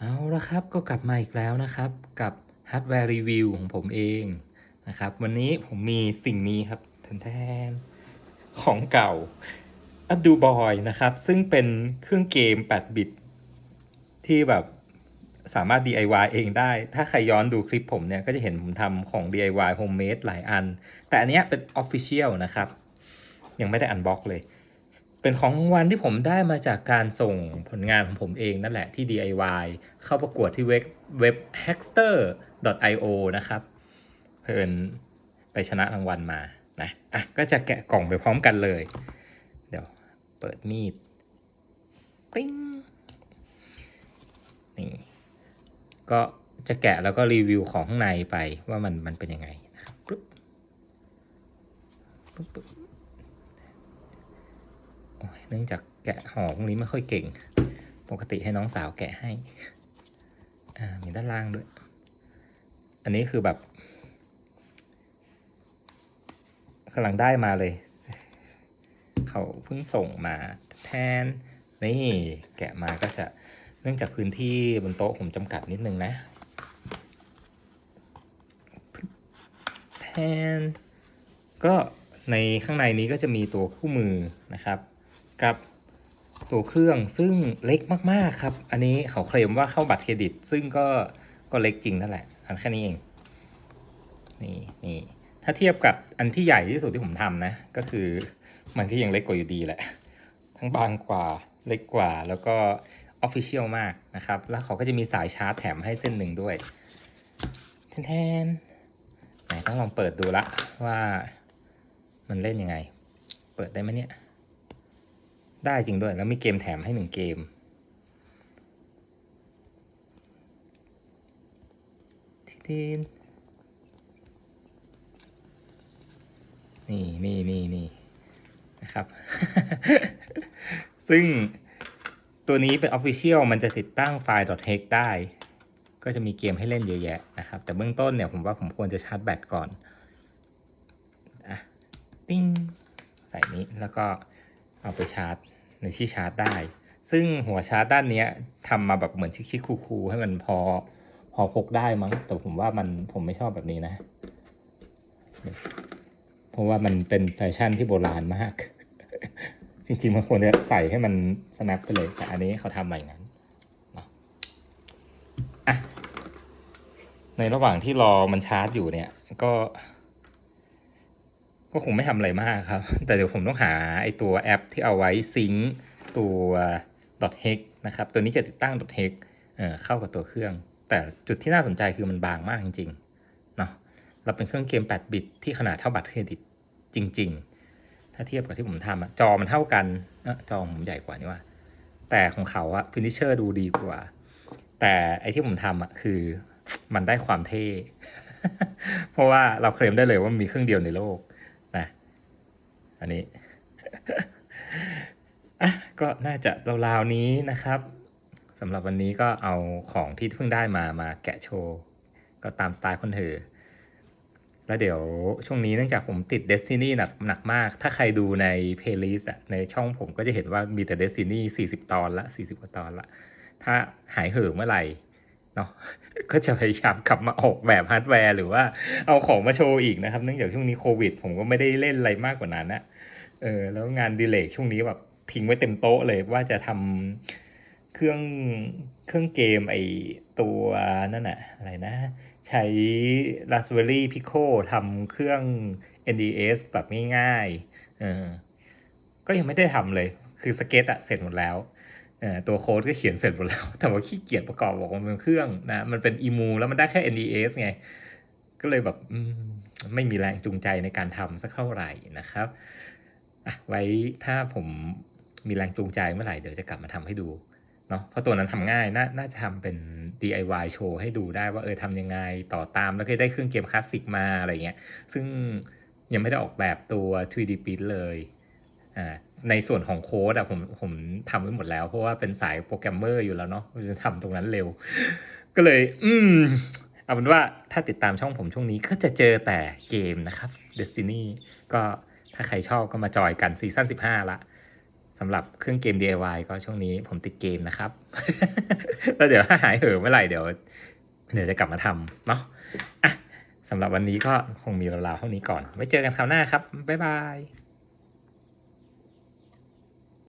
เอาละครับก็กลับมาอีกแล้วนะครับกับฮาร์ดแวร์รีวิวของผมเองนะครับ วันนี้ผมมีสิ่งนี้ครับแทนของเก่า a d u Boy นะครับ ซึ่งเป็นเครื่องเกม 8 บิต ที่แบบสามารถ DIY เองได้ ถ้าใครย้อนดูคลิปผมเนี่ย ก็จะเห็นผมทำของ DIY Homemade หลายอัน แต่อันเนี้ยเป็น Official นะครับ ยังไม่ได้อันบ็อกเลย เป็นของรางวัลที่ผมได้มาจากการส่งผลงานของผมเองนั่นแหละที่ DIY เข้าประกวดที่เว็บเว็บ hackster.io นะครับ เพิ่นไปชนะรางวัลมานะอะก็จะแกะกล่องไปพร้อมกันเลย เดี๋ยวเปิดมีดปริ้งนี่ก็จะแกะแล้วก็รีวิวของข้างในไปว่ามันมันเป็นยังไงนะครับปึ๊บปึ๊บ เนื่องจากแกะห่อพวกนี้ไม่ค่อยเก่ง ปกติให้น้องสาวแกะให้ อ่า มีด้านล่างด้วย อันนี้คือแบบกำลังได้มาเลย เขาเพิ่งส่งมาแทน นี่แกะมาก็จะ เนื่องจากพื้นที่บนโต๊ะผมจำกัดนิดนึงนะ แทน ก็ในข้างในนี้ก็จะมีตัวคู่มือนะครับ กับตัวเครื่องซึ่งเล็กมากๆครับ อันนี้เขาเคลมว่าเข้าบัตรเครดิต ซึ่งก็ก็เล็กจริงนั่นแหละ อันแค่นี้เอง นี่นี่ถ้าเทียบกับอันที่ใหญ่ที่สุดที่ผมทำนะ ก็คือมันก็ยังเล็กกว่าอยู่ดีแหละ ทั้งบางกว่าเล็กกว่าแล้วก็ออฟฟิเชียลมากนะครับ แล้วเขาก็จะมีสายชาร์จแถมให้เส้นหนึ่งด้วยแทนๆไหนต้องลองเปิดดูละว่ามันเล่นยังไง เปิดได้ไหมเนี่ย ได้จริงด้วย แล้วมีเกมแถมให้หนึ่งเกมทีนนี่นี่นี่นี่นะครับ ซึ่งตัวนี้เป็น Official มันจะติดตั้งไฟล์ .hex ได้ ก็จะมีเกมให้เล่นเยอะแยะนะครับ แต่เบื้องต้นเนี่ยผมว่าผมควรจะชาร์จแบตก่อน อะ ติ้ง ใส่นี้แล้วก็ เอาไปชาร์จในที่ชาร์จได้ ซึ่งหัวชาร์จด้านนี้ทำมาแบบเหมือนชิคๆคูลๆให้มันพอพอพกได้มั้ง แต่ผมว่ามันผมไม่ชอบแบบนี้นะ เพราะว่ามันเป็นแฟชั่นที่โบราณมาก จริงๆมันควรจะใส่ให้มันสแนปไปเลย แต่อันนี้เขาทำมาอย่างนั้นในระหว่างที่รอมันชาร์จอยู่เนี่ยก็ ก็คงไม่ทำอะไรมากครับ แต่เดี๋ยวผมต้องหาไอตัวแอปที่เอาไว้ซิงตัว .hex นะครับ ตัวนี้จะติดตั้ง .hex เเข้ากับตัวเครื่อง แต่จุดที่น่าสนใจคือมันบางมากจริงๆเนาะเราเป็นเครื่องเกม 8 บิตที่ขนาดเท่าบัตรเครดิตจริง ๆ ถ้าเทียบกับที่ผมทำจอมันเท่ากันอจอผมใหญ่กว่านี่ว่า แต่ของเขาอะฟินิเชอร์ดูดีกว่า แต่ไอที่ผมทำอะคือมันได้ความเท่ เพราะว่าเราเคลมได้เลยว่ามีเครื่องเดียวในโลก อันนี้อะก็น่าจะราวๆนี้นะครับสำหรับวันนี้ก็เอาของที่เพิ่งได้มามาแกะโชว์ ก็ตามสไตล์คนเถอแล้วเดี๋ยวช่วงนี้เนื่องจากผมติด Destiny หนักหนักมาก ถ้าใครดูใน playlist อะในช่องผมก็จะเห็นว่ามีแต่ Destiny 40 ตอนละ 40 กว่าตอนละ ถ้าหายเห่อเมื่อไหร่ เนาะก็จะพยายามกลับมาออกแบบฮาร์ดแวร์ หรือว่าเอาของมาโชว์อีกนะครับ เนื่องจากช่วงนี้โควิด ผมก็ไม่ได้เล่นอะไรมากกว่านั้นนะเออแล้วงานดีเลกช่วงนี้แบบทิ้งไว้เต็มโต๊ะเลยว่าจะทำเครื่องเครื่องเกมไอตัวนั่นน่ะอะไรนะ ใช้ Raspberry Pico ทำเครื่อง NDS แบบง่ายๆเออก็ยังไม่ได้ทำเลย คือสเก็ตอะเสร็จหมดแล้ว ตัวโค้ดก็เขียนเสร็จหมดแล้ว แต่ว่าขี้เกียจประกอบบอกว่ามันเป็นเครื่องนะมันเป็นอีมูแล้วมันได้แค่ NDS ไง ก็เลยแบบไม่มีแรงจูงใจในการทำสักเท่าไหร่นะครับไว้ถ้าผมมีแรงจูงใจเมื่อไหร่เดี๋ยวจะกลับมาทำให้ดูเนาะเพราะตัวนั้นทำง่ายนาน่าจะทำเป็น DIY โชว์ให้ดูได้ว่าเออทำยังไงต่อตามแล้วก็ได้เครื่องเกมคลาสสิกมาอะไรเงี้ยซึ่งยังไม่ได้ออกแบบตัว 3D print เลย ในส่วนของโค้ดอะผมผมทำไว้หมดแล้ว เพราะว่าเป็นสายโปรแกรมเมอร์อยู่แล้วเนาะจะทำตรงนั้นเร็ว ก็เลย อืมเอาเป็นว่าถ้าติดตามช่องผมช่วงนี้ก็จะเจอแต่เกมนะครับ Destiny ก็ถ้าใครชอบก็มาจอยกันซีซั่น15 ละสำหรับเครื่องเกม DIY ก็ช่วงนี้ผมติดเกมนะครับ แล้วเดี๋ยวถ้าหายเห่อเมื่อไหร่เดี๋ยว เดี๋ยวจะกลับมาทำเนาะอะสำหรับวันนี้ก็คงมีราวๆเท่านี้ก่อน ไว้เจอกันคราวหน้าครับ บ๊ายบาย